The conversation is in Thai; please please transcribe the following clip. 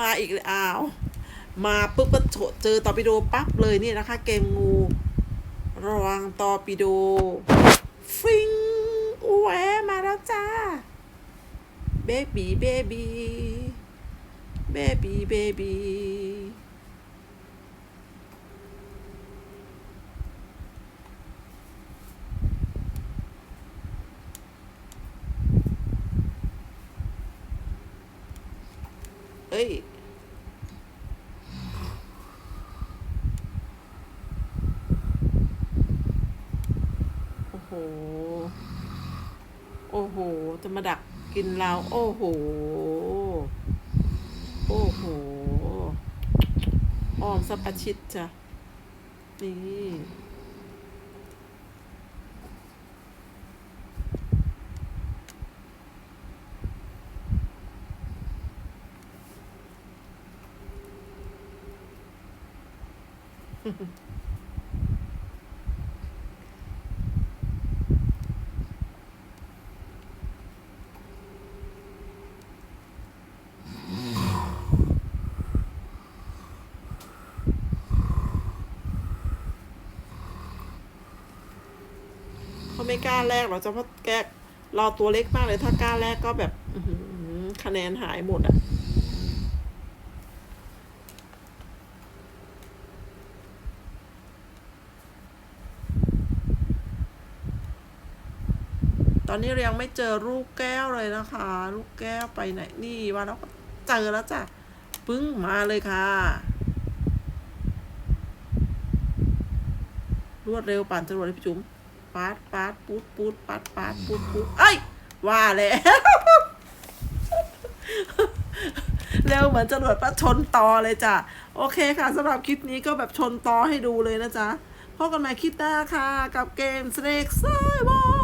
มาอีกเลยอ้าว มาปุ๊บก็โฉเจอตอร์ปิโดปั๊บเลยนี่นะคะ เกมงูระวังตอร์ปิโดฟิงอูแหวมาแล้วจ้าเบบีเบบีเบบีเบบี เอ้ย โอ้โห โอ้โห จะมาดักกินเรา โอ้โห โอ้โห อ้อมสับประชิดจ้ะ นี่ เขาไม่กล้าแลกหรอกจะเพราะแกเราตัวเล็กมากเลยถ้ากล้าแลกก็แบบคะแนนหายหมดอะ อนนี้เรายังไม่เจอลูกแก้วเลยนะคะ ลูกแก้วไปไหนนี่ว่าแล้วก็เจอแล้วจ้ะปึ้งมาเลยค่ะ รวดเร็วป่านจรวดเลยพี่จุ๋มปาดปาดปูดปูดปาดปาดปูดปูดเอ้ยว่าแล้วเร็วเหมือนจรวดประชนต่อเลยจ้ะ โอเคค่ะสำหรับคลิปนี้ก็แบบชนต่อให้ดูเลยนะจ๊ะพบกันใหม่คลิปหน้าค่ะ กับเกม Snake Side Wars โอ้